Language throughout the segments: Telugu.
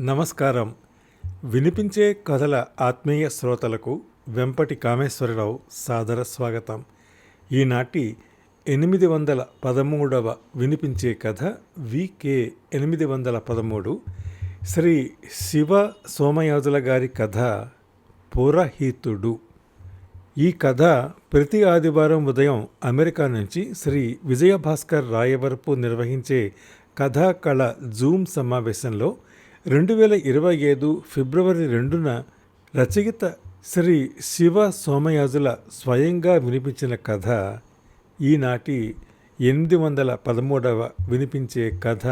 నమస్కారం. వినిపించే కథల ఆత్మీయ శ్రోతలకు వెంపటి కామేశ్వరరావు సాదర స్వాగతం. ఈనాటి ఎనిమిది వందల పదమూడవ వినిపించే కథ వికే ఎనిమిది వందల పదమూడు. శ్రీ శివ సోమయాజుల గారి కథ పురహితుడు. ఈ కథ ప్రతి ఆదివారం ఉదయం అమెరికా నుంచి శ్రీ విజయభాస్కర్ రాయవరపు నిర్వహించే కథాకళ జూమ్ సమావేశంలో రెండు వేల ఇరవై ఐదు ఫిబ్రవరి రెండున రచయిత శ్రీ శివ సోమయాజుల స్వయంగా వినిపించిన కథ ఈనాటి ఎనిమిది వందల పదమూడవ వినిపించే కథ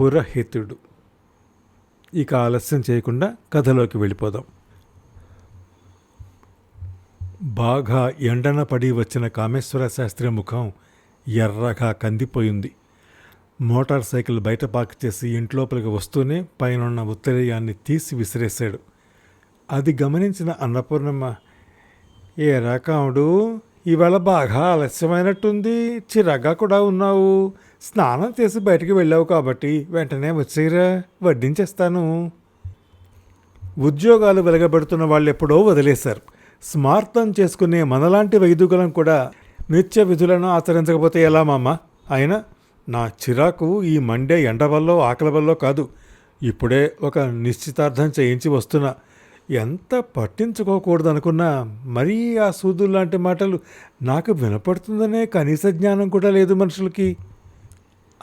పురహితుడు. ఇక ఆలస్యం చేయకుండా కథలోకి వెళ్ళిపోదాం. బాగా ఎండన పడి వచ్చిన కామేశ్వర శాస్త్రి ముఖం ఎర్రగా కందిపోయింది. మోటార్ సైకిల్ బయట పార్క్ చేసి ఇంట్లోపలికి వస్తూనే పైనున్న ఉత్తరేయాన్ని తీసి విసిరేశాడు. అది గమనించిన అన్నపూర్ణమ్మ ఏ రకముడు ఇవాళ బాగా ఆలస్యమైనట్టుంది. చిరగ్గా కూడా ఉన్నావు. స్నానం చేసి బయటికి వెళ్ళావు కాబట్టి వెంటనే వచ్చేరా వడ్డించేస్తాను. ఉద్యోగాలు వెలగబెడుతున్న వాళ్ళు ఎప్పుడో వదిలేశారు. స్మార్థం చేసుకునే మనలాంటి వైదికులం కూడా నిత్య విధులను ఆచరించకపోతే ఎలా మామ? అయినా నా చిరాకు ఈ మండే ఎండ వల్ల ఆకలి వల్ల కాదు. ఇప్పుడే ఒక నిశ్చితార్థం చేయించి వస్తున్నా. ఎంత పట్టించుకోకూడదనుకున్నా మరీ ఆ సూదులు లాంటి మాటలు నాకు వినపడుతుందనే కనీస జ్ఞానం కూడా లేదు మనుషులకి.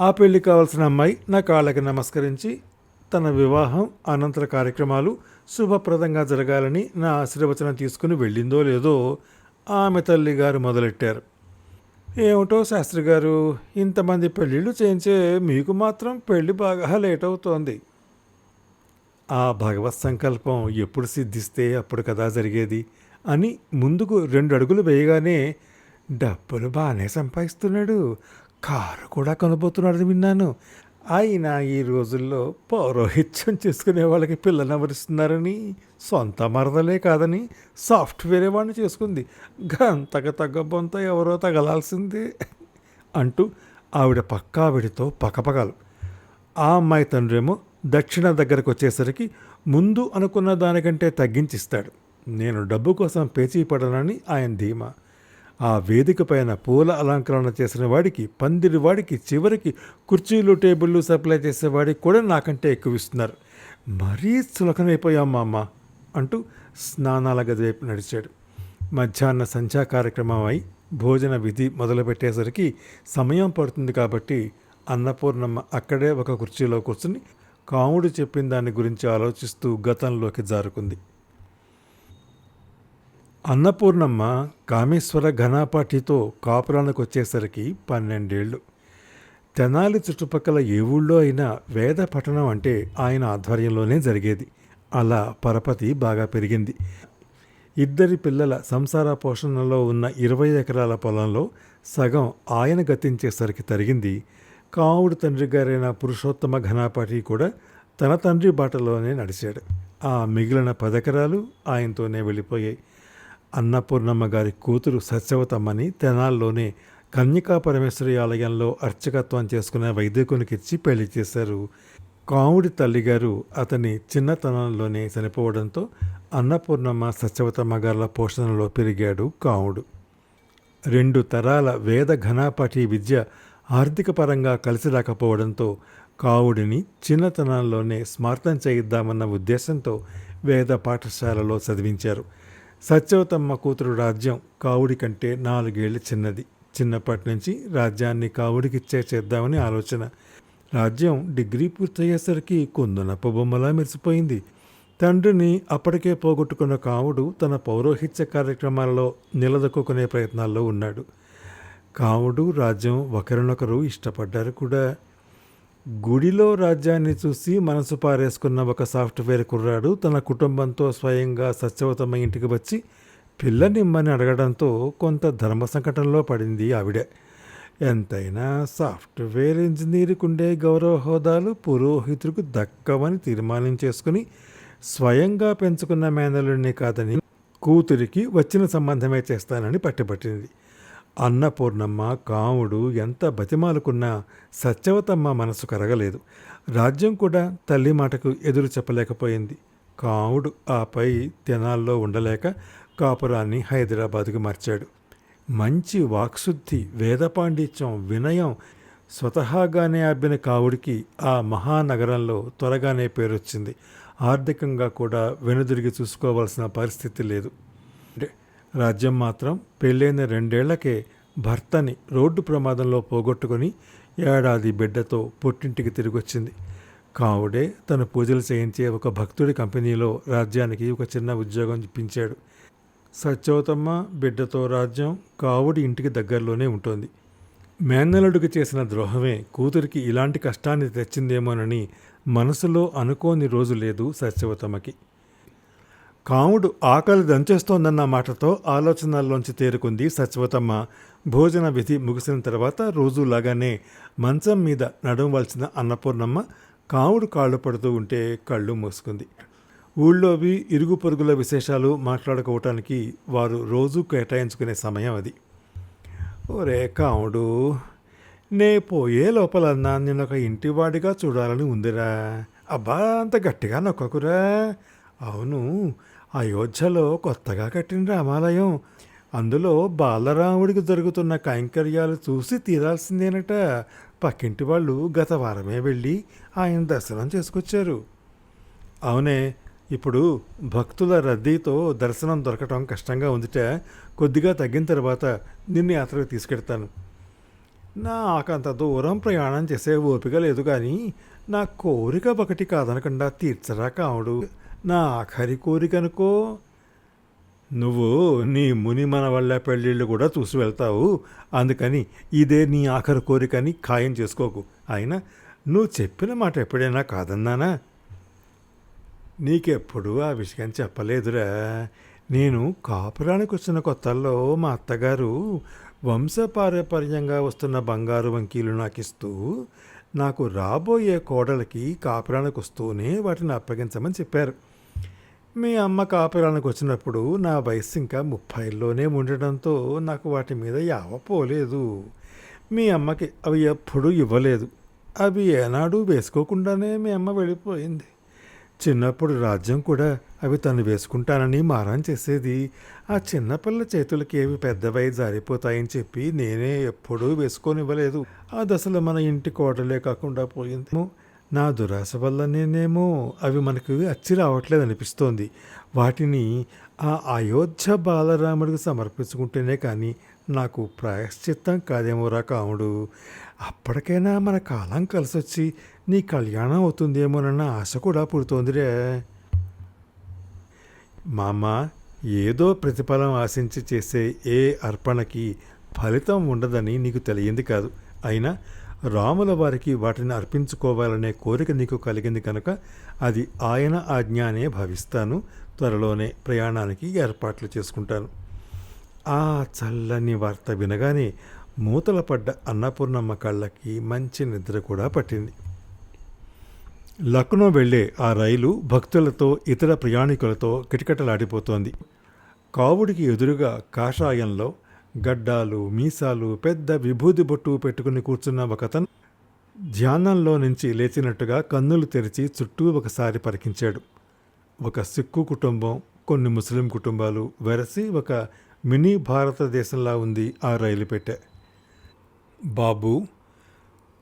ఆ పెళ్ళి కావాల్సిన అమ్మాయి నా కాళ్ళకి నమస్కరించి తన వివాహం అనంతర కార్యక్రమాలు శుభప్రదంగా జరగాలని నా ఆశీర్వచనం తీసుకుని వెళ్ళిందో లేదో ఆమె తల్లి గారు మొదలెట్టారు. ఏమిటో శాస్త్రి గారు ఇంతమంది పెళ్ళిళ్ళు చేయించే మీకు మాత్రం పెళ్ళి బాగా లేట్ అవుతోంది. ఆ భగవత్ సంకల్పం ఎప్పుడు సిద్ధిస్తే అప్పుడు కదా జరిగేది అని ముందుకు రెండు అడుగులు వేయగానే డబ్బులు బాగానే సంపాదిస్తున్నాడు. కారు కూడా కొనబోతున్నాడని విన్నాను. అయినా ఈ రోజుల్లో పౌరోహిత్యం చేసుకునే వాళ్ళకి పిల్లలు ఎవరిస్తున్నారని సొంత మరదలే కాదని సాఫ్ట్వేర్ వాడిని చేసుకుంది. గంతక తగ్గ బొంత ఎవరో తగలాల్సిందే అంటూ ఆవిడ పక్కావిడితో పకపకాలు. ఆ అమ్మాయి తండ్రేమో దక్షిణ దగ్గరకు వచ్చేసరికి ముందు అనుకున్న దానికంటే తగ్గించిస్తాడు. నేను డబ్బు కోసం పేచీ పడనని ఆయన ధీమా. ఆ వేదిక పైన పూల అలంకరణ చేసిన వాడికి పందిరి వాడికి చివరికి కుర్చీలు టేబుళ్ళు సప్లై చేసేవాడికి కూడా నాకంటే ఎక్కువ ఇస్తున్నారు మరీ చులకనైపోయాం మా అమ్మ అంటూ స్నానాల గది వైపు నడిచాడు. మధ్యాహ్న సంధ్యా కార్యక్రమం అయి భోజన విధి మొదలుపెట్టేసరికి సమయం పడుతుంది కాబట్టి అన్నపూర్ణమ్మ అక్కడే ఒక కుర్చీలో కూర్చుని కాముడు చెప్పిన దాని గురించి ఆలోచిస్తూ గతంలోకి జారుకుంది. అన్నపూర్ణమ్మ కామేశ్వర ఘనాపాఠితో కాపురానికి వచ్చేసరికి పన్నెండేళ్ళు తెనాలి చుట్టుపక్కల ఏ ఊళ్ళో అయినా వేద పఠనం అంటే ఆయన ఆధ్వర్యంలోనే జరిగేది. అలా పరపతి బాగా పెరిగింది. ఇద్దరి పిల్లల సంసార పోషణలో ఉన్న ఇరవై ఎకరాల పొలంలో సగం ఆయన గతించేసరికి తరిగింది. కావుడు తండ్రి గారైన పురుషోత్తమ ఘనాపాఠి కూడా తన తండ్రి బాటలోనే నడిచాడు. ఆ మిగిలిన పదెకరాలు ఆయనతోనే వెళ్ళిపోయాయి. అన్నపూర్ణమ్మ గారి కూతురు సత్యవతమ్మని తెనాల్లోనే కన్యకా పరమేశ్వరి ఆలయంలో అర్చకత్వం చేసుకున్న వైద్యకునికిచ్చి పెళ్ళి చేశారు. కాముడి తల్లిగారు అతని చిన్నతనంలోనే చనిపోవడంతో అన్నపూర్ణమ్మ సత్యవతమ్మ గారుల పోషణలో పెరిగాడు కాముడు. రెండు తరాల వేద ఘనాపాఠి విద్య ఆర్థిక పరంగా కలిసి రాకపోవడంతో కావుడిని చిన్నతనంలోనే స్మార్థం చేయిద్దామన్న ఉద్దేశంతో వేద పాఠశాలలో చదివించారు. సత్యవతమ్మ కూతురు రాజ్యం కావుడి కంటే నాలుగేళ్ళు చిన్నది. చిన్నప్పటి నుంచి రాజ్యాన్ని కావుడికిచ్చే చేద్దామని ఆలోచన. రాజ్యం డిగ్రీ పూర్తయ్యేసరికి కొందునప్ప బొమ్మలా మెరిసిపోయింది. తండ్రిని అప్పటికే పోగొట్టుకున్న కావుడు తన పౌరోహిత్య కార్యక్రమాలలో నిలదొక్కునే ప్రయత్నాల్లో ఉన్నాడు. కావుడు రాజ్యం ఒకరినొకరు ఇష్టపడ్డారు కూడా. గుడిలో రాజ్యాన్ని చూసి మనసు పారేసుకున్న ఒక సాఫ్ట్వేర్ కుర్రాడు తన కుటుంబంతో స్వయంగా సత్యవతమ్మ ఇంటికి వచ్చి పిల్లనిమ్మని అడగడంతో కొంత ధర్మ సంకటంలో పడింది ఆవిడ. ఎంతైనా సాఫ్ట్వేర్ ఇంజనీర్కి ఉండే గౌరవ హోదాలు పురోహితుడికి దక్కవని తీర్మానం చేసుకుని స్వయంగా పెంచుకున్న మేనలుడిని కాదని కూతురికి వచ్చిన సంబంధమే చేస్తానని పట్టుబట్టింది. అన్నపూర్ణమ్మ కాముడు ఎంత బతిమాలుకున్నా సత్యవతమ్మ మనసు కరగలేదు. రాజ్యం కూడా తల్లి మాటకు ఎదురు చెప్పలేకపోయింది. కాముడు ఆపై తెనాల్లో ఉండలేక కాపురాన్ని హైదరాబాదుకు మార్చాడు. మంచి వాక్శుద్ధి వేదపాండిత్యం వినయం స్వతహాగానే అబ్బిన కావుడికి ఆ మహానగరంలో త్వరగానే పేరొచ్చింది. ఆర్థికంగా కూడా వెనుదిరిగి చూసుకోవాల్సిన పరిస్థితి లేదు. రాజ్యం మాత్రం పెళ్ళైన రెండేళ్ళకే భర్తని రోడ్డు ప్రమాదంలో పోగొట్టుకొని ఏడాది బిడ్డతో పుట్టింటికి తిరిగొచ్చింది. కావుడే తన పూజలు చేయించే ఒక భక్తుడి కంపెనీలో రాజ్యానికి ఒక చిన్న ఉద్యోగం ఇప్పించాడు. సత్యవతమ్మ బిడ్డతో రాజ్యం కావుడి ఇంటికి దగ్గరలోనే ఉంటుంది. మేనల్లుడికి చేసిన ద్రోహమే కూతురికి ఇలాంటి కష్టాన్ని తెచ్చిందేమోనని మనసులో అనుకోని రోజు లేదు సత్యవతమ్మకి కాముడు ఆకలి దంచేస్తోందన్న మాటతో ఆలోచనల్లోంచి తేరుకుంది సత్యవతమ్మ భోజన విధి ముగిసిన తర్వాత రోజులాగానే మంచం మీద నడవవలసిన అన్నపూర్ణమ్మ కాముడు కాళ్ళు పడుతూ ఉంటే కళ్ళు మూసుకుంది. ఊళ్ళోవి ఇరుగు పొరుగుల విశేషాలు మాట్లాడుకోవటానికి వారు రోజు కేటాయించుకునే సమయం అది. ఒరే కాముడు నే పోయే లోపలన్నా నేను ఒక ఇంటివాడిగా చూడాలని ఉందిరా. అబ్బా అంత గట్టిగా నొక్కకురా. అవును అయోధ్యలో కొత్తగా కట్టిన రామాలయం. అందులో బాలరాముడికి జరుగుతున్న కైంకర్యాలు చూసి తీరాల్సిందేనట. పక్కింటి వాళ్ళు గత వారమే వెళ్ళి ఆయన దర్శనం చేసుకొచ్చారు. అవునే ఇప్పుడు భక్తుల రద్దీతో దర్శనం దొరకటం కష్టంగా ఉందిట. కొద్దిగా తగ్గిన తర్వాత నిన్ను యాత్రకు తీసుకెడతాను నాకంత దూరం ప్రయాణం చేసే ఓపిక లేదు కానీ నా కోరిక ఒకటి కాదనకుండా తీర్చరా కావుడు నా ఆఖరి కోరిక అనుకో. నువ్వు నీ ముని మనవళ్ళ పెళ్ళిళ్ళు కూడా చూసి వెళ్తావు. అందుకని ఇదే నీ ఆఖరి కోరికని ఖాయం చేసుకోకు. అయినా నువ్వు చెప్పిన మాట ఎప్పుడైనా కాదన్నానా? నీకెప్పుడు ఆ విషయం చెప్పలేదురా. నేను కాపురానికి వచ్చిన కొత్తల్లో మా అత్తగారు వంశపారపర్యంగా వస్తున్న బంగారు వంకీలు నాకు ఇస్తూ నాకు రాబోయే కోడలకి కాపురానికి వస్తూనే వాటిని అప్పగించమని చెప్పారు. మీ అమ్మ కాపురానికి వచ్చినప్పుడు నా వయసు ఇంకా ముప్పైలోనే ఉండడంతో నాకు వాటి మీద యావ పోలేదు. మీ అమ్మకి అవి ఎప్పుడూ ఇవ్వలేదు. అవి ఏనాడు వేసుకోకుండానే మీ అమ్మ వెళ్ళిపోయింది. చిన్నప్పుడు రాజ్యం కూడా అవి తను వేసుకుంటానని మారం చేసేది. ఆ చిన్నపిల్ల చేతులకి ఏవి పెద్దవై జారిపోతాయని చెప్పి నేనే ఎప్పుడూ వేసుకొని ఇవ్వలేదు ఆ దశలో మన ఇంటి కోటలే కాకుండా పోయింది. నా దురాశ వల్ల నేనేమో అవి మనకు అచ్చి రావట్లేదు అనిపిస్తోంది. వాటిని ఆ అయోధ్య బాలరాముడికి సమర్పించుకుంటేనే కానీ నాకు ప్రాయశ్చిత్తం కాదేమోరా కాముడు. అప్పటికైనా మన కాలం కలిసొచ్చి నీ కళ్యాణం అవుతుందేమోనన్న ఆశ కూడా పుడుతోందిరే మామ ఏదో ప్రతిఫలం ఆశించి చేసే ఏ అర్పణకి ఫలితం ఉండదని నీకు తెలియంది కాదు. అయినా రాముల వారికి వాటిని అర్పించుకోవాలనే కోరిక నీకు కలిగింది కనుక అది ఆయన ఆజ్ఞానే భావిస్తాను. త్వరలోనే ప్రయాణానికి ఏర్పాట్లు చేసుకుంటాను. ఆ చల్లని వార్త వినగానే మూతల పడ్డ అన్నపూర్ణమ్మ కళ్ళకి మంచి నిద్ర కూడా పట్టింది. లక్నో వెళ్ళే ఆ రైలు భక్తులతో ఇతర ప్రయాణికులతో కిటకిటలాడిపోతోంది. కావుడికి ఎదురుగా కాషాయంలో గడ్డాలు మీసాలు పెద్ద విభూది బొట్టు పెట్టుకుని కూర్చున్న ఒకతను ధ్యానంలో నుంచి లేచినట్టుగా కన్నులు తెరిచి చుట్టూ ఒకసారి పరికించాడు. ఒక సిక్కు కుటుంబం కొన్ని ముస్లిం కుటుంబాలు వెరసి ఒక మినీ భారతదేశంలా ఉంది ఆ రైలు పెట్టె బాబు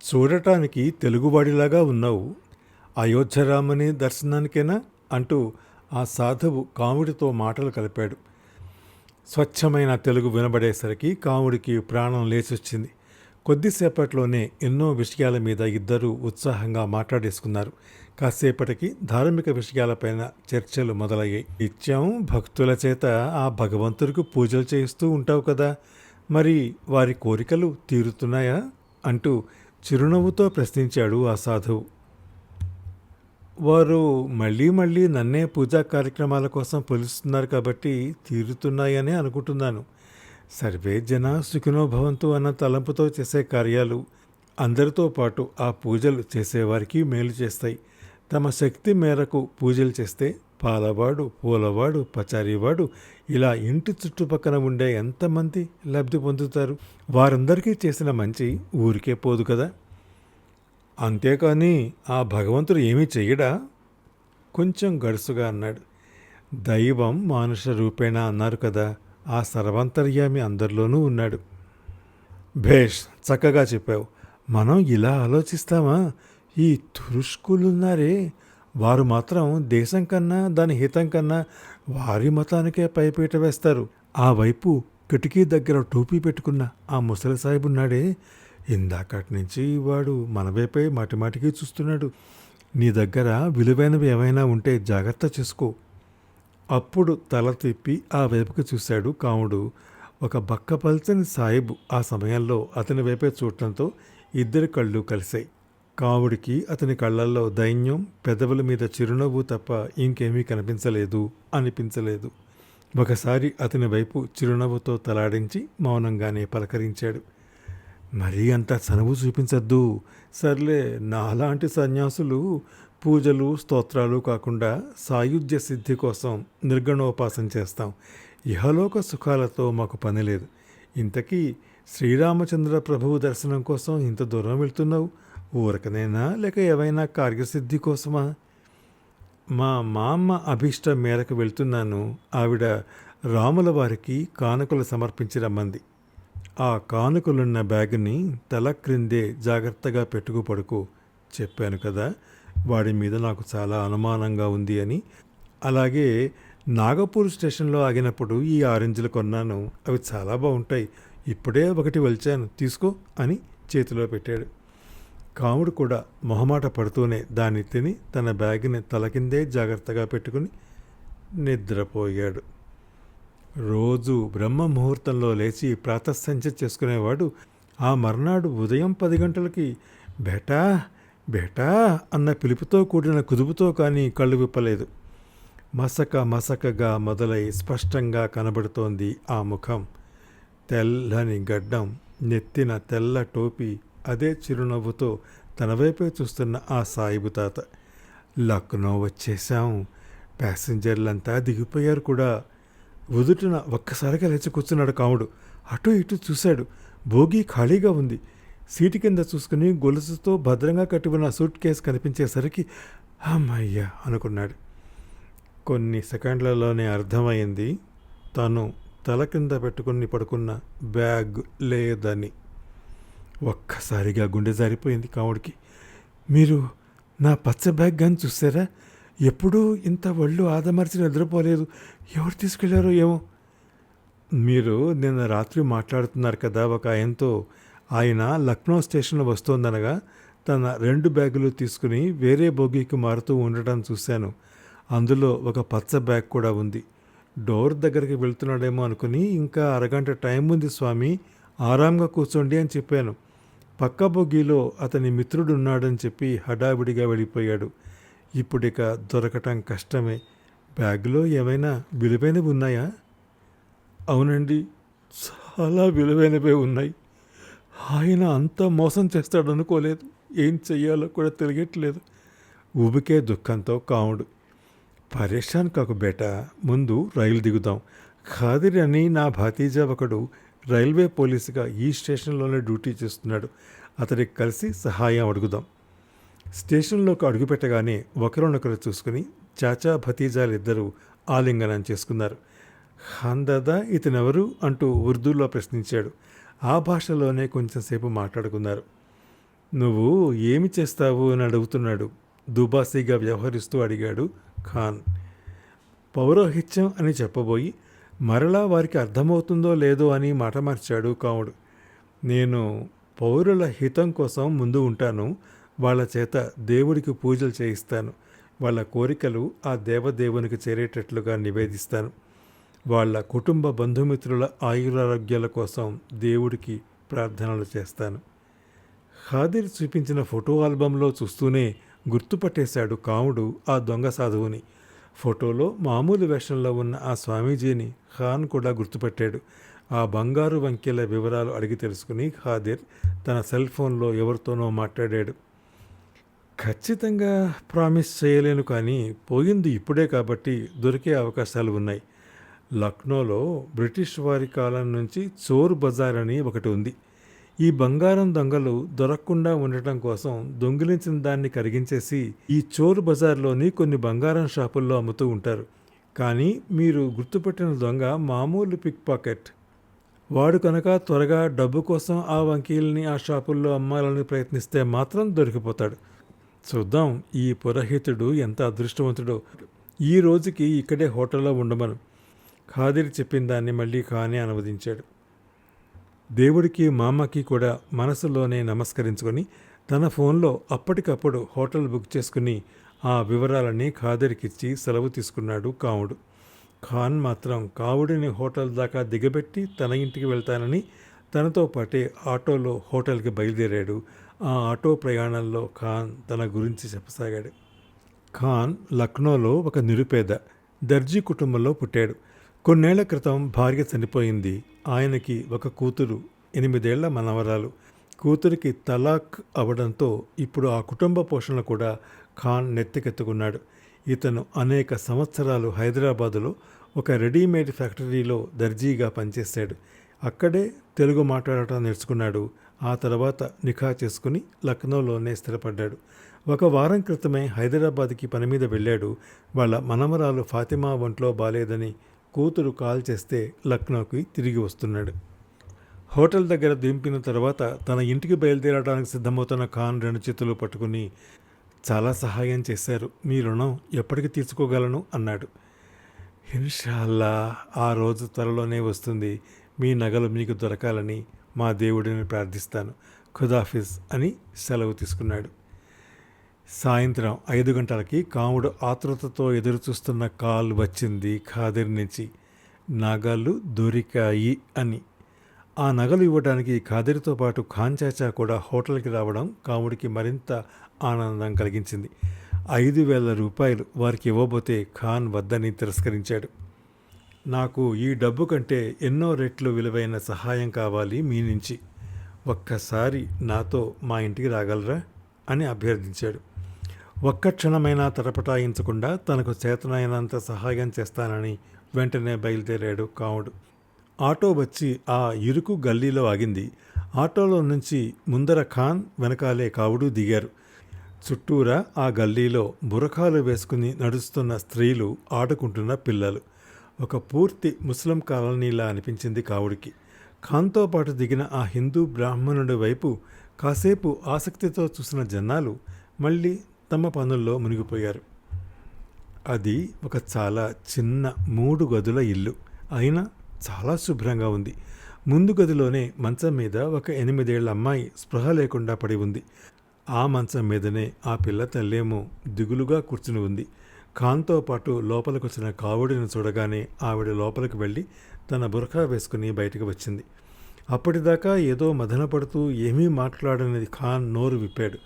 చూడటానికి తెలుగువాడిలాగా ఉన్నావు. అయోధ్యరామని దర్శనానికేనా? అంటూ ఆ సాధువు కాముడితో మాటలు కలిపాడు. స్వచ్ఛమైన తెలుగు వినబడేసరికి కాముడికి ప్రాణం లేచొచ్చింది. కొద్దిసేపట్లోనే ఎన్నో విషయాల మీద ఇద్దరూ ఉత్సాహంగా మాట్లాడేసుకున్నారు. కాసేపటికి ధార్మిక విషయాలపైన చర్చలు మొదలయ్యాయి. నిత్యం భక్తుల చేత ఆ భగవంతుడికి పూజలు చేయిస్తూ ఉంటావు కదా మరి వారి కోరికలు తీరుతున్నాయా? అంటూ చిరునవ్వుతో ప్రశ్నించాడు ఆ సాధువు. వారు మళ్ళీ మళ్ళీ నన్నే పూజా కార్యక్రమాల కోసం పిలుస్తున్నారు కాబట్టి తీరుతున్నాయనే అనుకుంటున్నాను. సర్వే జన సుఖినోభవంతు అన్న తలంపుతో చేసే కార్యాలు అందరితో పాటు ఆ పూజలు చేసేవారికి మేలు చేస్తాయి. తమ శక్తి మేరకు పూజలు చేస్తే పాలవాడు పూలవాడు పచారీవాడు ఇలా ఇంటి చుట్టుపక్కన ఉండే ఎంతమంది లబ్ధి పొందుతారు? వారందరికీ చేసిన మంచి ఊరికే పోదు కదా? అంతేకాని ఆ భగవంతుడు ఏమీ చెయ్యడా? కొంచెం గడుసుగా అన్నాడు. దైవం మానుష రూపేణ అన్నారు కదా ఆ సర్వంతర్యామి అందరిలోనూ ఉన్నాడు. భేష్ చక్కగా చెప్పావు. మనం ఇలా ఆలోచిస్తామా? ఈ తురుష్కులున్నారే. వారు మాత్రం దేశం కన్నా దాని హితం కన్నా వారి మతానికే పైపీట వేస్తారు. ఆ వైపు కిటికీ దగ్గర టోపీ పెట్టుకున్న ఆ ముసలి సాహిబ్ ఉన్నాడే ఇందాకటి నుంచి వాడు మన వైపే మాటిమాటికి చూస్తున్నాడు. నీ దగ్గర విలువైనవి ఏమైనా ఉంటే జాగ్రత్త చేసుకో. అప్పుడు తల తిప్పి ఆ వైపుకి చూశాడు కాముడు. ఒక బక్క పల్చని సాయిబు ఆ సమయంలో అతని వైపే చూడటంతో ఇద్దరి కళ్ళు కలిశాయి. కావుడికి అతని కళ్ళల్లో దైన్యం పెదవుల మీద చిరునవ్వు తప్ప ఇంకేమీ కనిపించలేదు అనిపించలేదు. ఒకసారి అతని వైపు చిరునవ్వుతో తలాడించి మౌనంగానే పలకరించాడు. మరీ అంత చనువు చూపించద్దు. సర్లే నాలాంటి సన్యాసులు పూజలు స్తోత్రాలు కాకుండా సాయుధ్య సిద్ధి కోసం నిర్గణోపాసన చేస్తాం. ఇహలోక సుఖాలతో మాకు పని లేదు. ఇంతకీ శ్రీరామచంద్ర ప్రభువు దర్శనం కోసం ఇంత దూరం వెళ్తున్నావు? ఊరకనైనా లేక ఏవైనా కార్యసిద్ధి కోసమా? మా మామ అభీష్టం మేరకు వెళ్తున్నాను. ఆవిడ రాముల వారికి కానుకలు సమర్పించి రమ్మంది. ఆ కానుకలున్న బ్యాగుని తల క్రిందే జాగ్రత్తగా పెట్టుకు పడుకో చెప్పాను కదా. వాడి మీద నాకు చాలా అనుమానంగా ఉంది అని. అలాగే నాగపూర్ స్టేషన్లో ఆగినప్పుడు ఈ ఆరెంజ్లు కొన్నాను. అవి చాలా బాగుంటాయి. ఇప్పుడే ఒకటి వలిచాను. తీసుకో అని చేతిలో పెట్టాడు. కాముడు కూడా మొహమాట పడుతూనే దాన్ని తిని తన బ్యాగ్ని తల కిందే జాగ్రత్తగా పెట్టుకుని నిద్రపోయాడు. రోజు బ్రహ్మ ముహూర్తంలో లేచి ప్రాతస్సంచ చేసుకునేవాడు ఆ మర్నాడు ఉదయం పది గంటలకి బేటా బేటా అన్న పిలుపుతో కూడిన కుదుపుతో కానీ కళ్ళు విప్పలేదు. మసక మసకగా మొదలై స్పష్టంగా కనబడుతోంది ఆ ముఖం. తెల్లని గడ్డం నెత్తిన తెల్ల టోపీ అదే చిరునవ్వుతో తన వైపే చూస్తున్న ఆ సాయిబు తాత. లక్నో వచ్చేశాం. ప్యాసింజర్లంతా దిగిపోయారు కూడా. ఉదుటిన ఒక్కసారిగా లేచి కూర్చున్నాడు కాముడు. అటు ఇటు చూశాడు. భోగి ఖాళీగా ఉంది. సీటు కింద చూసుకుని గొలుసుతో భద్రంగా కట్టి ఉన్న సూట్ కేసు కనిపించేసరికి అమ్మయ్యా అనుకున్నాడు. కొన్ని సెకండ్లలోనే అర్థమైంది తను తల కింద పెట్టుకుని పడుకున్న బ్యాగ్ లేదని. ఒక్కసారిగా గుండె జారిపోయింది కాముడికి. మీరు నా పచ్చ బ్యాగ్ కానీ చూసారా? ఎప్పుడూ ఇంత ఒళ్ళు ఆదమర్చి నిద్రపోలేదు. ఎవరు తీసుకెళ్ళారో ఏమో. మీరు నిన్న రాత్రి మాట్లాడుతున్నారు కదా ఒక ఆయనతో. ఆయన లక్నో స్టేషన్లో వస్తోందనగా తన రెండు బ్యాగులు తీసుకుని వేరే బోగీకి మారుతూ ఉండటం చూశాను. అందులో ఒక పచ్చ బ్యాగ్ కూడా ఉంది. డోర్ దగ్గరికి వెళ్తున్నాడేమో అనుకుని ఇంకా అరగంట టైం ఉంది స్వామి ఆరాంగా కూర్చోండి అని చెప్పాను. పక్క బొగ్గీలో అతని మిత్రుడు ఉన్నాడని చెప్పి హడావిడిగా వెళ్ళిపోయాడు. ఇప్పుడిక దొరకటం కష్టమే. బ్యాగ్లో ఏమైనా విలువైనవి ఉన్నాయా? అవునండి చాలా విలువైనవే ఉన్నాయి. ఆయన అంత మోసం చేస్తాడు అనుకోలేదు ఏం చెయ్యాలో కూడా తెలియట్లేదు. ఊబికే దుఃఖంతో కాముడు. పరేషాన్ కాకు బేట ముందు రైలు దిగుదాం. ఖాదిర్ అని నా భాతీజా ఒకడు రైల్వే పోలీసుగా ఈ స్టేషన్లోనే డ్యూటీ చేస్తున్నాడు. అతడికి కలిసి సహాయం అడుగుదాం. స్టేషన్లోకి అడుగుపెట్టగానే ఒకరినొకరు చూసుకుని చాచా భతీజాలిద్దరూ ఆలింగనం చేసుకున్నారు. ఖాన్ దాదా ఇతనెవరు? అంటూ ఉర్దూలో ప్రశ్నించాడు. ఆ భాషలోనే కొంచెంసేపు మాట్లాడుకున్నారు. నువ్వు ఏమి చేస్తావు? అని అడుగుతున్నాడు. దుబాసీగా వ్యవహరిస్తూ అడిగాడు ఖాన్. పౌరోహిత్యం అని చెప్పబోయి మరలా వారికి అర్థమవుతుందో లేదో అని మాట మార్చాడు కాముడు. నేను పౌరుల హితం కోసం ముందు ఉంటాను. వాళ్ళ చేత దేవుడికి పూజలు చేయిస్తాను. వాళ్ళ కోరికలు ఆ దేవదేవునికి చేరేటట్లుగా నివేదిస్తాను. వాళ్ళ కుటుంబ బంధుమిత్రుల ఆయురారోగ్యాల కోసం దేవుడికి ప్రార్థనలు చేస్తాను. ఖాదిర్ చూపించిన ఫోటో ఆల్బంలో చూస్తూనే గుర్తుపట్టేశాడు కాముడు ఆ దొంగ సాధువుని. ఫోటోలో మామూలు వేషంలో ఉన్న ఆ స్వామీజీని ఖాన్ కూడా గుర్తుపట్టాడు. ఆ బంగారు వంకెల వివరాలు అడిగి తెలుసుకుని ఖాదిర్ తన సెల్ ఫోన్లో ఎవరితోనో మాట్లాడాడు. ఖచ్చితంగా ప్రామిస్ చేయలేను కానీ పోయింది ఇప్పుడే కాబట్టి దొరికే అవకాశాలు ఉన్నాయి. లక్నోలో బ్రిటిష్ వారి కాలం నుంచి చోర్ బజార్ అని ఒకటి ఉంది. ఈ బంగారం దొంగలు దొరకకుండా ఉండటం కోసం దొంగిలించిన దాన్ని కరిగించేసి ఈ చోర్ బజార్లోని కొన్ని బంగారం షాపుల్లో అమ్ముతూ ఉంటారు. కానీ మీరు గుర్తుపెట్టిన దొంగ మామూలు పిక్ పాకెట్. వాడు కనుక త్వరగా డబ్బు కోసం ఆ వంకీల్ని ఆ షాపుల్లో అమ్మాలని ప్రయత్నిస్తే మాత్రం దొరికిపోతాడు. చూద్దాం. ఈ పురోహితుడు ఎంత అదృష్టవంతుడో. ఈ రోజుకి ఇక్కడే హోటల్లో ఉండమను. ఖాదిరి చెప్పిన దాన్ని మళ్ళీ కానే అనువదించాడు. దేవుడికి మామకి కూడా మనసులోనే నమస్కరించుకొని తన ఫోన్లో అప్పటికప్పుడు హోటల్ బుక్ చేసుకుని ఆ వివరాలన్నీ ఖాదరికిచ్చి సెలవు తీసుకున్నాడు కావుడు ఖాన్ మాత్రం కావుడిని హోటల్ దాకా దిగబెట్టి తన ఇంటికి వెళ్తానని తనతో పాటే ఆటోలో హోటల్కి బయలుదేరాడు. ఆ ఆటో ప్రయాణంలో ఖాన్ తన గురించి చెప్పసాగాడు. ఖాన్ లక్నోలో ఒక నిరుపేద దర్జీ కుటుంబంలో పుట్టాడు. కొన్నేళ్ళ క్రితం భార్య చనిపోయింది. ఆయనకి ఒక కూతురు ఎనిమిదేళ్ళ మనవరాలు. కూతురికి తలాక్ అవడంతో ఇప్పుడు ఆ కుటుంబ పోషణ కూడా ఖాన్ నెత్తికెత్తుకున్నాడు. ఇతను అనేక సంవత్సరాలు హైదరాబాదులో ఒక రెడీమేడ్ ఫ్యాక్టరీలో దర్జీగా పనిచేశాడు. అక్కడే తెలుగు మాట్లాడటం నేర్చుకున్నాడు. ఆ తర్వాత నిఖా చేసుకుని లక్నోలోనే స్థిరపడ్డాడు. ఒక వారం క్రితమే హైదరాబాద్కి పని మీద వెళ్ళాడు. వాళ్ళ మనమరాలు ఫాతిమా ఒంట్లో బాలేదని కూతురు కాల్ చేస్తే లక్నోకి తిరిగి వస్తున్నాడు. హోటల్ దగ్గర దింపిన తర్వాత తన ఇంటికి బయలుదేరడానికి సిద్ధమవుతున్న ఖాన్ రెండు చేతులు పట్టుకుని చాలా సహాయం చేశారు. మీ రుణం ఎప్పటికి తీర్చుకోగలను అన్నాడు. ఇన్షాల్లా ఆ రోజు త్వరలోనే వస్తుంది. మీ నగలు మీకు దొరకాలని మా దేవుడిని ప్రార్థిస్తాను. ఖుదాఫిజ్ అని సెలవు తీసుకున్నాడు. సాయంత్రం ఐదు గంటలకి కాముడు ఆతృతతో ఎదురుచూస్తున్న కాల్ వచ్చింది ఖాదిర్ నుంచి. నగలు దొరికాయి అని. ఆ నగలు ఇవ్వడానికి ఖాదిర్తో పాటు ఖాన్ చాచా కూడా హోటల్కి రావడం కాముడికి మరింత ఆనందం కలిగించింది. ఐదు వేల రూపాయలు వారికి ఇవ్వబోతే ఖాన్ వద్దని తిరస్కరించాడు. నాకు ఈ డబ్బు కంటే ఎన్నో రెట్లు విలువైన సహాయం కావాలి మీ నుంచి. ఒక్కసారి నాతో మా ఇంటికి రాగలరా? అని అభ్యర్థించాడు. ఒక్క క్షణమైనా తటపటాయించకుండా తనకు చేతనైనంత సహాయం చేస్తానని వెంటనే బయలుదేరాడు కాముడు. ఆటో వచ్చి ఆ ఇరుకు గల్లీలో ఆగింది. ఆటోలో నుంచి ముందర ఖాన్ వెనకాలే కావుడు దిగారు. చుట్టూరా ఆ గల్లీలో బురఖాలు వేసుకుని నడుస్తున్న స్త్రీలు ఆడుకుంటున్న పిల్లలు. ఒక పూర్తి ముస్లిం కాలనీలా అనిపించింది కావుడికి. ఖాన్తో పాటు దిగిన ఆ హిందూ బ్రాహ్మణుడి వైపు కాసేపు ఆసక్తితో చూసిన జనాలు మళ్ళీ తమ పనుల్లో మునిగిపోయారు. అది ఒక చాలా చిన్న మూడు గదుల ఇల్లు. అయినా చాలా శుభ్రంగా ఉంది. ముందు గదిలోనే మంచం మీద ఒక ఎనిమిదేళ్ళ అమ్మాయి స్పృహ లేకుండా పడి ఉంది. ఆ మంచం మీదనే ఆ పిల్ల తల్లేమో దిగులుగా కూర్చుని ఉంది. ఖాన్తో పాటు లోపలికి వచ్చిన కావుడిని చూడగానే ఆవిడ లోపలికి వెళ్ళి తన బురఖా వేసుకుని బయటకు వచ్చింది. అప్పటిదాకా ఏదో మదన పడుతూ ఏమీ మాట్లాడనేది ఖాన్ నోరు విప్పాడు.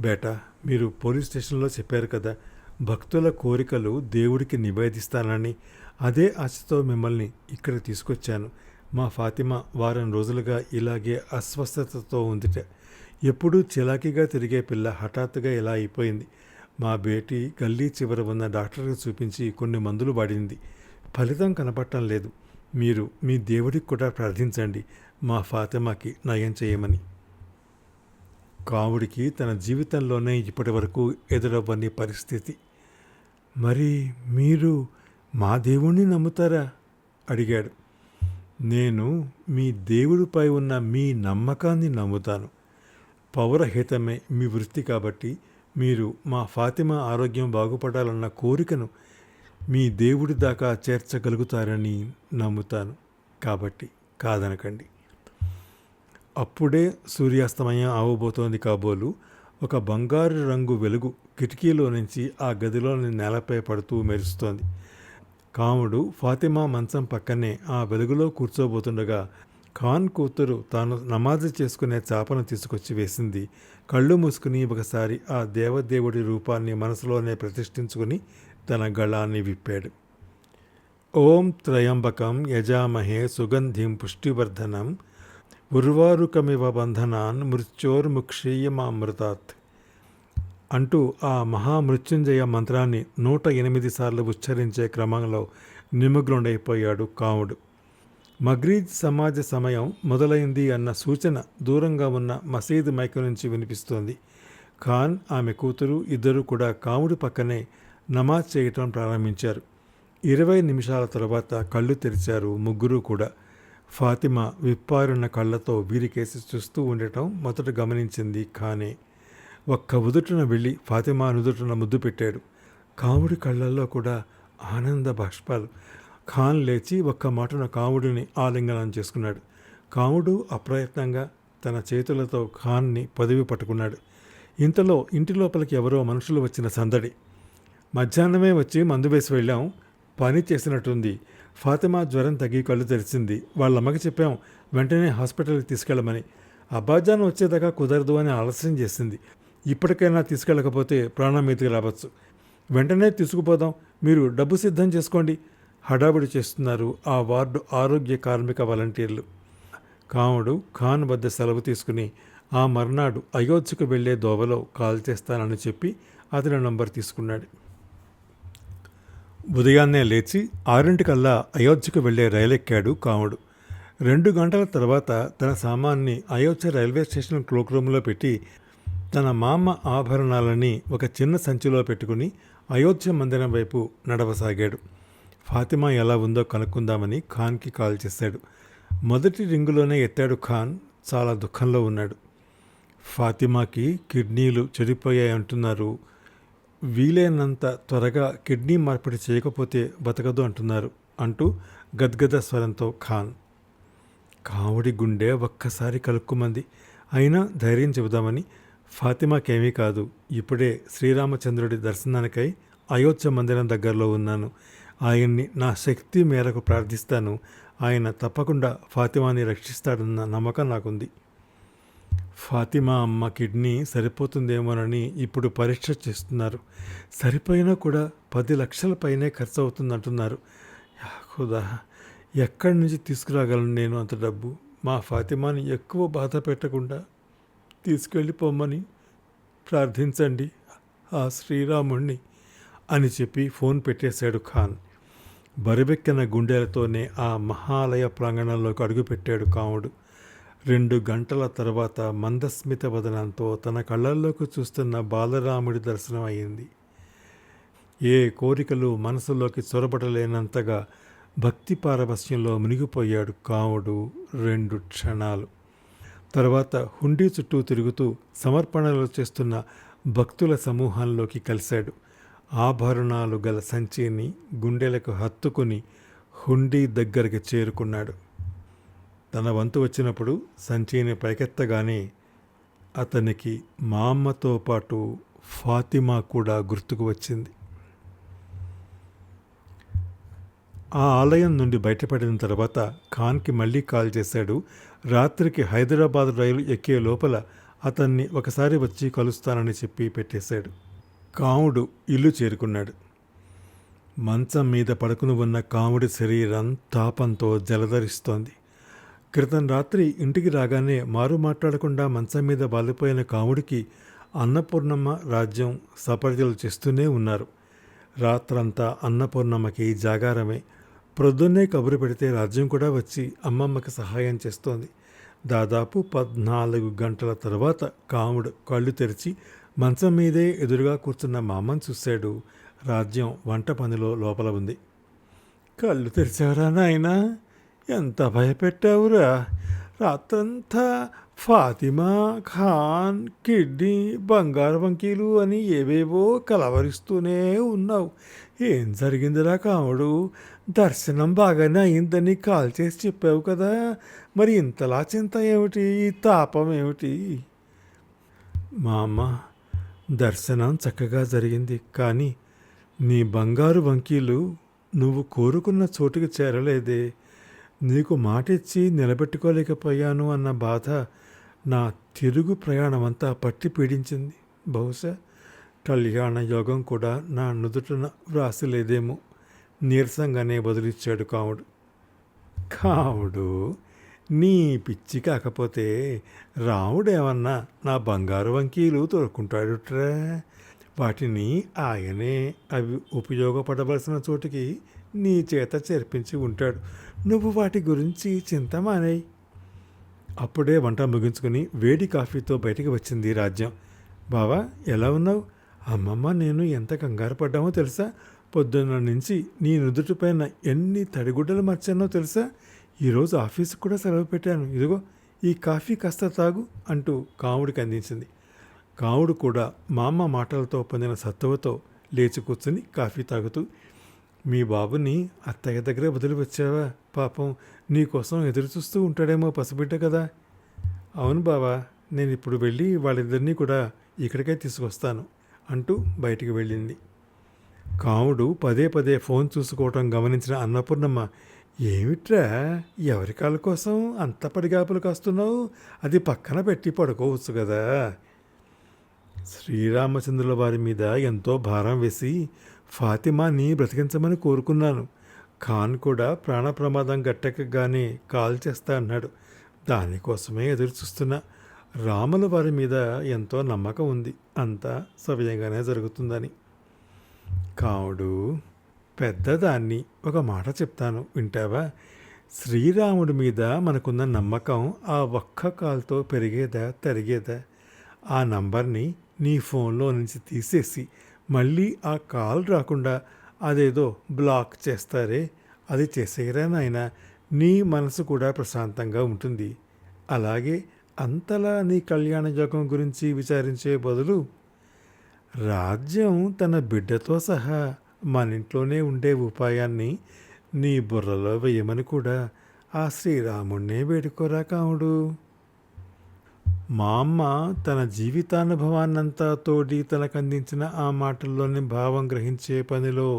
బేటా మీరు పోలీస్ స్టేషన్లో చెప్పారు కదా భక్తుల కోరికలు దేవుడికి నివేదిస్తానని. అదే ఆశతో మిమ్మల్ని ఇక్కడ తీసుకొచ్చాను. మా ఫాతిమా వారం రోజులుగా ఇలాగే అస్వస్థతతో ఉందిట. ఎప్పుడూ చిలాకీగా తిరిగే పిల్ల హఠాత్తుగా ఇలా అయిపోయింది. మా బేటీ గల్లీ చివర ఉన్న డాక్టర్కి చూపించి కొన్ని మందులు వాడింది. ఫలితం కనపడటం లేదు. మీరు మీ దేవుడికి కూడా ప్రార్థించండి. మా ఫాతిమాకి నయం చేయమని. కావుడికి తన జీవితంలోనే ఇప్పటి వరకు ఎదురవ్వని పరిస్థితి. మరి మీరు మా దేవుణ్ణి నమ్ముతారా? అడిగాడు. నేను మీ దేవుడిపై ఉన్న మీ నమ్మకాన్ని నమ్ముతాను. పౌరహితమే మీ వృత్తి కాబట్టి మీరు మా ఫాతిమా ఆరోగ్యం బాగుపడాలన్న కోరికను మీ దేవుడి దాకా చేర్చగలుగుతారని నమ్ముతాను. కాబట్టి కాదనకండి. అప్పుడే సూర్యాస్తమయం అవబోతోంది కాబోలు. ఒక బంగారు రంగు వెలుగు కిటికీలో నుంచి ఆ గదిలోని నేలపై పడుతూ మెరుస్తోంది. కాముడు ఫాతిమా మంచం పక్కనే ఆ వెలుగులో కూర్చోబోతుండగా ఖాన్ కూతురు తాను నమాజ్ చేసుకునే చాపను తీసుకొచ్చి వేసింది. కళ్ళు మూసుకుని ఒకసారి ఆ దేవదేవుడి రూపాన్ని మనసులోనే ప్రతిష్ఠించుకుని తన గళాన్ని విప్పాడు. ఓం త్రయంబకం యజామహే సుగంధిం పుష్టివర్ధనం ఉర్వారుకమివ బంధనాన్ మృత్యోర్ముక్షీయమామృతాత్ అంటూ ఆ మహామృత్యుంజయ మంత్రాన్ని నూట ఎనిమిది సార్లు ఉచ్చరించే క్రమంలో నిమగ్నుడైపోయాడు కాముడు. మగ్రీద్ సమాజ సమయం మొదలైంది అన్న సూచన దూరంగా ఉన్న మసీదు మైక నుంచి వినిపిస్తోంది. ఖాన్ ఆమె కూతురు ఇద్దరు కూడా కాముడి పక్కనే నమాజ్ చేయటం ప్రారంభించారు. ఇరవై నిమిషాల తర్వాత కళ్ళు తెరిచారు ముగ్గురు కూడా. ఫాతిమా విప్పారున్న కళ్ళతో వీరికేసి చూస్తూ ఉండటం మొదట గమనించింది ఖానే. ఒక్క ఉదుటున వెళ్ళి ఫాతిమా నుదుటున ముద్దు పెట్టాడు. కాముడి కళ్ళల్లో కూడా ఆనంద బాష్పాలు ఖాన్ లేచి ఒక్క మాటన కాముడిని ఆలింగనం చేసుకున్నాడు. కాముడు అప్రయత్నంగా తన చేతులతో ఖాన్ని పదవి పట్టుకున్నాడు. ఇంతలో ఇంటి లోపలికి ఎవరో మనుషులు వచ్చిన సందడి. మధ్యాహ్నమే వచ్చి మందు వేసి వెళ్ళాం. పని చేసినట్టుంది. ఫాతిమా జ్వరం తగ్గి కళ్ళు తెరిచింది. వాళ్ళ అమ్మకి చెప్పాం వెంటనే హాస్పిటల్కి తీసుకెళ్ళమని. అబ్బాజాన్ వచ్చేదాకా కుదరదు అని ఆలస్యం చేసింది. ఇప్పటికైనా తీసుకెళ్ళకపోతే ప్రాణం మీదకి రావచ్చు. వెంటనే తీసుకుపోదాం. మీరు డబ్బు సిద్ధం చేసుకోండి. హడావిడి చేస్తున్నారు ఆ వార్డు ఆరోగ్య కార్మిక వాలంటీర్లు. కాముడు ఖాన్ వద్ద సెలవు తీసుకుని ఆ మర్నాడు అయోధ్యకు వెళ్ళే దోవలో కాల్ చేస్తానని చెప్పి అతని నంబర్ తీసుకున్నాడు. ఉదయాన్నే లేచి ఆరింటికల్లా అయోధ్యకు వెళ్ళే రైలెక్కాడు కాముడు. రెండు గంటల తర్వాత తన సామాన్ని అయోధ్య రైల్వే స్టేషన్ క్లోక్ రూమ్లో పెట్టి తన మామ ఆభరణాలని ఒక చిన్న సంచిలో పెట్టుకుని అయోధ్య మందిరం వైపు నడవసాగాడు. ఫాతిమా ఎలా ఉందో కనుక్కుందామని ఖాన్కి కాల్ చేశాడు. మొదటి రింగులోనే ఎత్తాడు ఖాన్ చాలా దుఃఖంలో ఉన్నాడు. ఫాతిమాకి కిడ్నీలు చెడిపోయాయి అంటున్నారు. వీలైనంత త్వరగా కిడ్నీ మార్పిడి చేయకపోతే బతకదు అంటున్నారు అంటూ గద్గద స్వరంతో ఖాన్. కావుడి గుండె ఒక్కసారి కలుక్కుమంది. అయినా ధైర్యం చెబుదామని ఫాతిమాకేమీ కాదు. ఇప్పుడే శ్రీరామచంద్రుడి దర్శనానికై అయోధ్య మందిరం దగ్గరలో ఉన్నాను. ఆయన్ని నా శక్తి మేరకు ప్రార్థిస్తాను. ఆయన తప్పకుండా ఫాతిమాని రక్షిస్తాడన్న నమ్మకం నాకుంది. ఫాతిమా అమ్మ కిడ్నీ సరిపోతుందేమోనని ఇప్పుడు పరీక్ష చేస్తున్నారు. సరిపోయినా కూడా పది లక్షల పైనే ఖర్చు అవుతుందంటున్నారు ఖుదా. ఎక్కడి నుంచి తీసుకురాగలను నేను అంత డబ్బు? మా ఫాతిమాని ఎక్కువ బాధ పెట్టకుండా తీసుకెళ్ళిపోమ్మని ప్రార్థించండి ఆ శ్రీరాముణ్ణి అని చెప్పి ఫోన్ పెట్టేశాడు ఖాన్. బరిబెక్కిన గుండెలతోనే ఆ మహాలయ ప్రాంగణంలోకి అడుగుపెట్టాడు కాముడు. రెండు గంటల తర్వాత మందస్మిత వదనంతో తన కళ్ళల్లోకి చూస్తున్న బాలరాముడి దర్శనం అయింది. ఏ కోరికలు మనసులోకి చొరబడలేనంతగా భక్తి పారవస్యంలో మునిగిపోయాడు కాముడు రెండు క్షణాలు. తర్వాత హుండీ చుట్టూ తిరుగుతూ సమర్పణలు చేస్తున్న భక్తుల సమూహంలోకి కలిశాడు. ఆభరణాలు గల సంచిని గుండెలకు హత్తుకుని హుండీ దగ్గరికి చేరుకున్నాడు. తన వంతు వచ్చినప్పుడు సంచిని పైకెత్తగానే అతనికి మా అమ్మతో పాటు ఫాతిమా కూడా గుర్తుకు వచ్చింది. ఆ ఆలయం నుండి బయటపడిన తర్వాత ఖాన్కి మళ్ళీ కాల్ చేశాడు. రాత్రికి హైదరాబాద్ రైలు ఎక్కే లోపల అతన్ని ఒకసారి వచ్చి కలుస్తానని చెప్పి పెట్టేశాడు. కాముడు ఇల్లు చేరుకున్నాడు. మంచం మీద పడుకుని ఉన్న కాముడి శరీరం తాపంతో జలధరిస్తోంది. క్రితం రాత్రి ఇంటికి రాగానే మారు మాట్లాడకుండా మంచం మీద బాలిపోయిన కాముడికి అన్నపూర్ణమ్మ రాజ్యం సపర్యలు చేస్తూనే ఉన్నారు. రాత్రంతా అన్నపూర్ణమ్మకి జాగారమే. ప్రొద్దున్నే కబురు పెడితే రాజ్యం కూడా వచ్చి అమ్మమ్మకి సహాయం చేస్తోంది. దాదాపు పద్నాలుగు గంటల తర్వాత కాముడు కళ్ళు తెరిచి మంచం మీదే ఎదురుగా కూర్చున్న మా అమ్మని చూశాడు. రాజ్యం వంట పనిలో లోపల ఉంది. కళ్ళు తెరిచారా నాయనా? ఎంత భయపెట్టావురా? రాత్రంతా ఫాతిమా ఖాన్ కిడ్నీ బంగారు వంకీలు అని ఏవేవో కలవరిస్తూనే ఉన్నావు. ఏం జరిగిందిరా కాముడు? దర్శనం బాగానే అయిందని కాల్ చేసి చెప్పావు కదా. మరి ఇంతలా చింత ఏమిటి? తాపం ఏమిటి? మా అమ్మ దర్శనం చక్కగా జరిగింది. కానీ నీ బంగారు వంకీలు నువ్వు కోరుకున్న చోటుకి చేరలేదే. నీకు మాటిచ్చి నిలబెట్టుకోలేకపోయాను అన్న బాధ నా తిరుగు ప్రయాణమంతా పట్టి పీడించింది. బహుశా కళ్యాణ యోగం కూడా నా నుదుటన వ్రాసిలేదేమో. నీరసంగానే బదులిచ్చాడు కావుడు కావుడు నీ పిచ్చి కాకపోతే రాముడేమన్నా నా బంగారు వంకీలు తొడుక్కుంటాడుట్రా వాటిని ఆయనే అవి ఉపయోగపడవలసిన చోటికి నీ చేత చేర్పించి ఉంటాడు. నువ్వు వాటి గురించి చింత మానేయి. అప్పుడే వంట ముగించుకుని వేడి కాఫీతో బయటికి వచ్చింది రాజ్యం. బావా ఎలా ఉన్నావు? అమ్మమ్మ నేను ఎంత కంగారు పడ్డామో తెలుసా? పొద్దున్న నుంచి నీ నుదుటిపైన ఎన్ని తడిగుడ్డలు మర్చానో తెలుసా? ఈరోజు ఆఫీస్కి కూడా సెలవు పెట్టాను. ఇదిగో ఈ కాఫీ కాస్త తాగు అంటూ కాముడికి అందించింది. కాముడు కూడా మా అమ్మ మాటలతో పొందిన సత్తువతో లేచి కూర్చుని కాఫీ తాగుతూ మీ బాబుని అత్తయ్య దగ్గరే వదిలి వచ్చావా? పాపం నీకోసం ఎదురు చూస్తూ ఉంటాడేమో పసిబిడ్డ కదా. అవును బావా నేను ఇప్పుడు వెళ్ళి వాళ్ళిద్దరినీ కూడా ఇక్కడికే తీసుకొస్తాను అంటూ బయటికి వెళ్ళింది. కాముడు పదే పదే ఫోన్ చూసుకోవటం గమనించిన అన్నపూర్ణమ్మ ఏమిట్రా? ఎవరి కాళ్ళ కోసం అంత పడిగాపులు కాస్తున్నావు? అది పక్కన పెట్టి పడుకోవచ్చు కదా. శ్రీరామచంద్రుల వారి మీద ఎంతో భారం వేసి ఫాతిమాని బ్రతికించమని కోరుకున్నాను. ఖాన్ కూడా ప్రాణ ప్రమాదం గట్టెక్కగానే కాల్ చేస్తా అన్నాడు. దానికోసమే ఎదురు చూస్తున్నా. రాముల వారి మీద ఎంతో నమ్మకం ఉంది. అంతా సవ్యంగానే జరుగుతుందని. కావుడు పెద్దదాన్ని ఒక మాట చెప్తాను వింటావా? శ్రీరాముడి మీద మనకున్న నమ్మకం ఆ ఒక్క కాల్తో పెరిగేదా తరిగేదా? ఆ నంబర్ని నీ ఫోన్లో నుంచి తీసేసి మళ్ళీ ఆ కాల్ రాకుండా అదేదో బ్లాక్ చేస్తారే అది చేసేయరా నాయనా? నీ మనసు కూడా ప్రశాంతంగా ఉంటుంది. అలాగే అంతలా నీ కళ్యాణ యోగం గురించి విచారించే బదులు రాజ్యం తన బిడ్డతో సహా మన ఇంట్లోనే ఉండే ఉపాయాన్ని నీ బుర్రలో వేయమని కూడా ఆ శ్రీరాముణ్ణే వేడుకోరా కాముడు మా అమ్మ తన జీవితానుభవాన్నంతా తోడి తనకందించిన ఆ మాటల్లోని భావం గ్రహించే పనిలో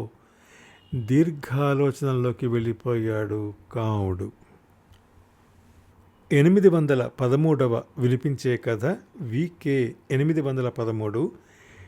దీర్ఘాలోచనలోకి వెళ్ళిపోయాడు కాముడు ఎనిమిది వందల పదమూడవ వినిపించే కథ వికే ఎనిమిది వందల పదమూడు